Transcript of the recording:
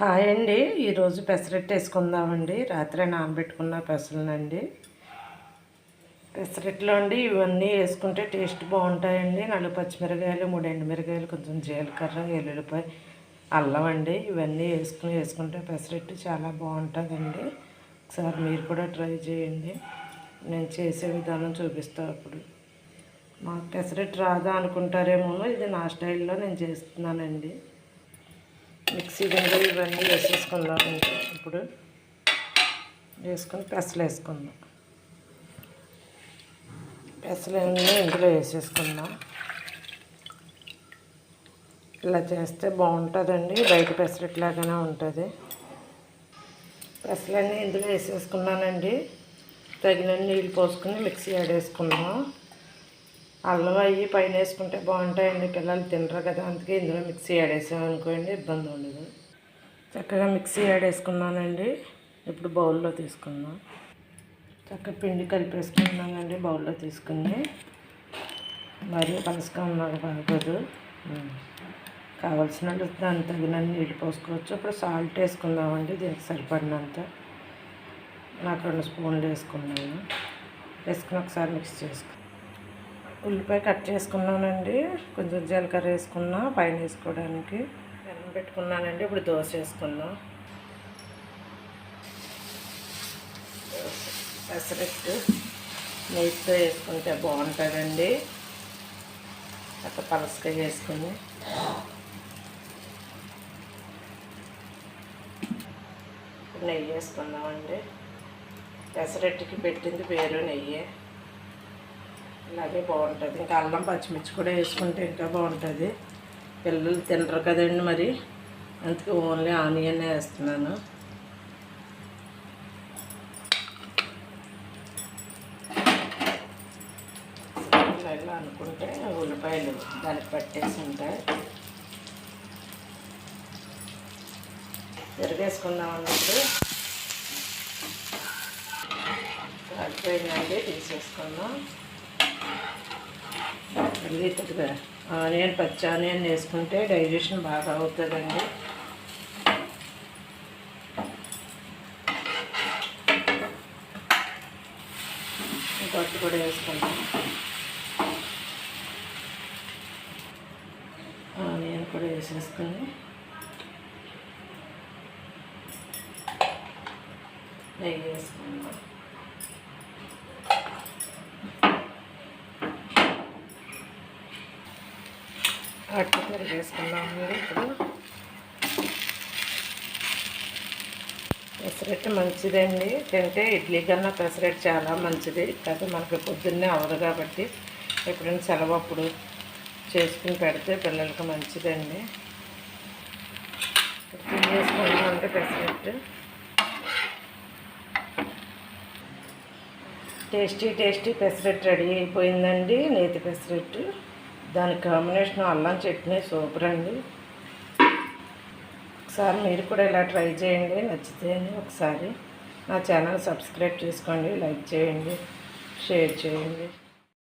Hi అండి. ఈరోజు పెసరట్టు వేసుకుందామండి. రాత్రి నానబెట్టుకున్న పెసరనండి పెసరట్లో అండి ఇవన్నీ వేసుకుంటే టేస్ట్ బాగుంటాయండి. నలుగు పచ్చిమిరకాయలు మూడు ఎండుమిరకాయలు కొంచెం జీలకర్ర ఎల్లుల్లిపాయ అల్లం అండి. ఇవన్నీ వేసుకుని వేసుకుంటే పెసరట్టు చాలా బాగుంటుందండి. ఒకసారి మీరు కూడా ట్రై చేయండి. నేను చేసే విధానం చూపిస్తాను అప్పుడు. మాకు పెసరట్టు రాదా అనుకుంటారేమో ఇది నా స్టైల్లో నేను చేస్తున్నానండి. మిక్సీ గింజలు ఇవన్నీ వేసేసుకుందాం ఇప్పుడు. వేసుకొని పెసలు వేసుకుందాం. పెసలన్నీ ఇందులో వేసేసుకుందాం. ఇలా చేస్తే బాగుంటుందండి. బయట పెసరట్లాగానే ఉంటుంది. పెసలన్నీ ఇందులో వేసేసుకున్నానండి. తగిన నీళ్ళు పోసుకుని మిక్సీ ఆడేసుకుందాం అల్లం అయ్యి పైన వేసుకుంటే బాగుంటాయండి. పిల్లలు తినరు కదా అందుకే ఇందులో మిక్సీ ఆడేసామనుకోండి ఇబ్బంది ఉండదు. చక్కగా మిక్సీ ఆడేసుకున్నానండి ఇప్పుడు బౌల్లో తీసుకుందాం. చక్కగా పిండి కలిపేసుకున్నానండి బౌల్లో తీసుకుని. మరీ పలసగా ఉన్నాక బాగోదు కావలసిన దానికి తగిన నీళ్ళు పోసుకోవచ్చు. ఇప్పుడు సాల్ట్ వేసుకుందామండి దీనికి సరిపడినంత. నాకు రెండు స్పూన్లు వేసుకున్నాను. వేసుకుని ఒకసారి మిక్స్ చేసుకున్నాను ఉల్లిపాయ కట్ చేసుకున్నానండి. కొంచెం జీలకర్ర వేసుకున్నా పైన వేసుకోవడానికి. బెల్లం పెట్టుకున్నానండి. ఇప్పుడు దోశ వేసుకున్నాం. పెసరెట్టు నెయ్యితో వేసుకుంటే బాగుంటుందండి. అట్లా పలసకాయ వేసుకుని నెయ్యి వేసుకుందామండి. పెసరెట్టుకి పెట్టింది పేరు నెయ్యి. ఇలాగే బాగుంటుంది. ఇంకా అల్లం పచ్చిమిర్చి కూడా వేసుకుంటే ఇంకా బాగుంటుంది. పిల్లలు తినరు కదండి మరి. అందుకే ఓన్లీ ఆనియన్ వేస్తున్నాను. ఇలా అనుకుంటే ఉల్లిపాయలు దానికి పట్టేసి ఉంటాయి. తిరిగేసుకుందాం అన్నట్టు సరిపోయిందండి తీసేసుకుందాం. మళ్ళీ కొద్దిగా ఆనియన్ పచ్చి ఆనియన్ వేసుకుంటే డైజెషన్ బాగా అవుతుందండి. పట్టు కూడా వేసుకుంటాం ఆనియన్ కూడా వేసేసుకుని. నెయ్యి వేసుకుందాం. అట్టు వేసుకుందాము ఇప్పుడు. పెసరట్టు మంచిదండి. తింటే ఇడ్లీ కన్నా పెసరట్టు చాలా మంచిది. కాకపోతే మనకి పొద్దున్నే అవదు కాబట్టి ఎప్పుడైనా సెలవు అప్పుడు చేసుకుని పెడితే పిల్లలకి మంచిదండి. తినేసుకున్నామంటే pesarattu. Tasty tasty pesarattu ready అయిపోయిందండి. నేతి పెసరెట్టు. దాని కాంబినేషన్ అల్లం చట్నీ సూపర్ అండి. ఒకసారి మీరు కూడా ఇలా ట్రై చేయండి నచ్చితే ఒకసారి నా ఛానల్ సబ్స్క్రైబ్ చేసుకోండి లైక్ చేయండి షేర్ చేయండి.